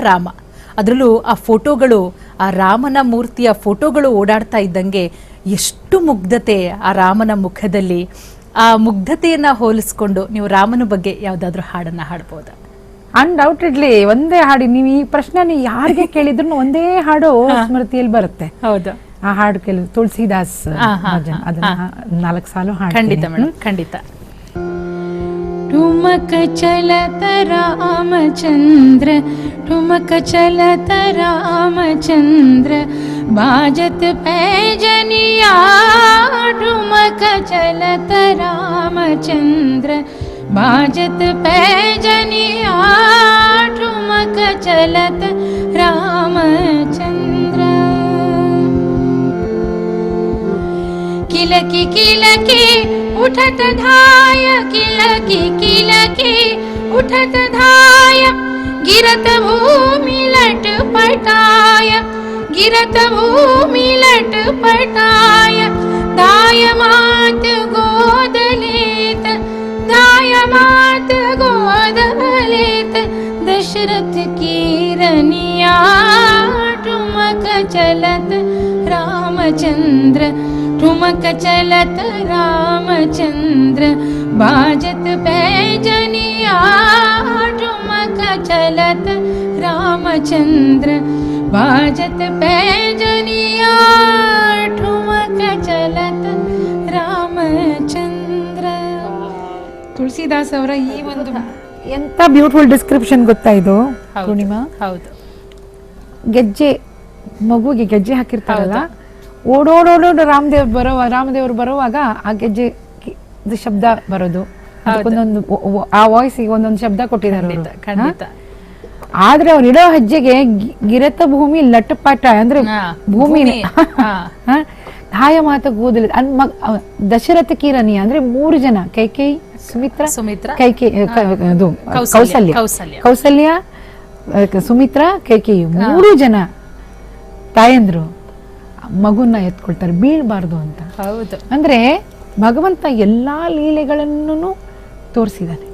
ರಾಮ. ಅದರಲ್ಲೂ ಆ ಫೋಟೋಗಳು ಆ ರಾಮನ ಮೂರ್ತಿಯ ಫೋಟೋಗಳು ಓಡಾಡ್ತಾ ಇದ್ದಂಗೆ ಎಷ್ಟು ಮುಗ್ಧತೆ ಆ ರಾಮನ ಮುಖದಲ್ಲಿ. ಆ ಮುಗ್ಧತೆಯನ್ನ ಹೋಲಿಸ್ಕೊಂಡು ನೀವು ರಾಮನ ಬಗ್ಗೆ ಯಾವುದಾದ್ರೂ ಹಾಡನ್ನ ಹಾಡ್ಬೋದಾ? ಅನ್ಡೌಟೆಡ್ಲಿ ಒಂದೇ ಹಾಡಿ. ನೀವು ಈ ಪ್ರಶ್ನೆ ಯಾರಿಗೆ ಕೇಳಿದ್ರು ಒಂದೇ ಹಾಡು ಸ್ಮೃತಿಯಲ್ಲಿ ಬರುತ್ತೆ. ಹೌದು. ಆ ಹಾಡು ಕೇಳಿದ್ರು ತುಳಸಿದಾಸ್. ಅದನ್ನ ನಾಲ್ಕು ಸಾಲು ಖಂಡಿತ ಹಾಡ್ತೀನಿ ಮೇಡಮ್ ಖಂಡಿತ. ठुमक चलत रामचन्द्र ठुमक चलत रामचन्द्र बाजत पैजनिया ठुमक चलत रामचन्द्र बाजत पैजनिया ठुमक चलत रामचन्द्र उठत धाय गिरत भूमि लट पटाय गिरत भूमि लट पटाय दाय मात गोद लेत दाय मात गोद लेत दशरथ की रनिया ठुमक चलत रामचंद्र ठुमक चलत रामचंद्र बाजत पैजनिया ठुमक चलत रामचंद्र बाजत पैजनिया ठुमक चलत ರಾಮಚಂದ್ರ ತುಳಸಿದಾಸ್ ಅವರ ಈ ಒಂದು ಎಂತ ಬ್ಯೂಟಿಫುಲ್ ಡಿಸ್ಕ್ರಿಪ್ಷನ್ ಗೊತ್ತಾ ಇದು ಹೌದು ಪೂರ್ಣಿಮಾ ಹೌದು ಗೆಜ್ಜೆ ಮಗುವಿಗೆ ಗೆಜ್ಜೆ ಹಾಕಿರ್ತಾರಲ್ಲ ಓಡೋಡೋಡೋಡು ರಾಮದೇವ್ ಬರೋ ರಾಮದೇವ್ರು ಬರುವಾಗ ಆ ಗೆಜ್ಜೆ ಶಬ್ದ ಬರೋದು. ಅದಕ್ಕೊಂದೊಂದು ಒ- ಒ- ಆ ವಾಯ್ಸಿಗೆ ಒಂದೊಂದು ಶಬ್ದ ಕೊಟ್ಟಿದ್ದಾರೆ. ಖಂಡಿತ ಆದ್ರೆ ಅವ್ರು ಇಡೋ ಹೆಜ್ಜೆಗೆ ಗಿರತ ಭೂಮಿ ಲಟ್ಟಪಾಟ ಅಂದ್ರೆ ಭೂಮಿ. ಹಾಯ ಮಾತ ಕೂದಲು ಅನ್ ಮ ಅವ- ದಶರಥ ಕಿರಣಿ ಅಂದ್ರೆ ಮೂರು ಜನ ಕೈಕೇಯಿ ಸುಮಿತ್ರ ಸುಮಿತ್ರ ಕೈಕೇ ಕ- ಅದು ಕೌಸಲ್ಯ, ಕೌಸಲ್ಯ. ಸುಮಿತ್ರ ಕೈಕೇಯಿ ಮೂರು ಜನ ತಾಯಂದ್ರು. ಮಗುನ ಎತ್ಕೊಳ್ತಾರೆ ಬೀಳ್ಬಾರ್ದು ಅಂತ. ಹೌದು. ಅಂದ್ರೆ ಭಗವಂತ ಎಲ್ಲಾ ಲೀಲೆಗಳನ್ನು ತೋರಿಸಿದ್ದಾನೆ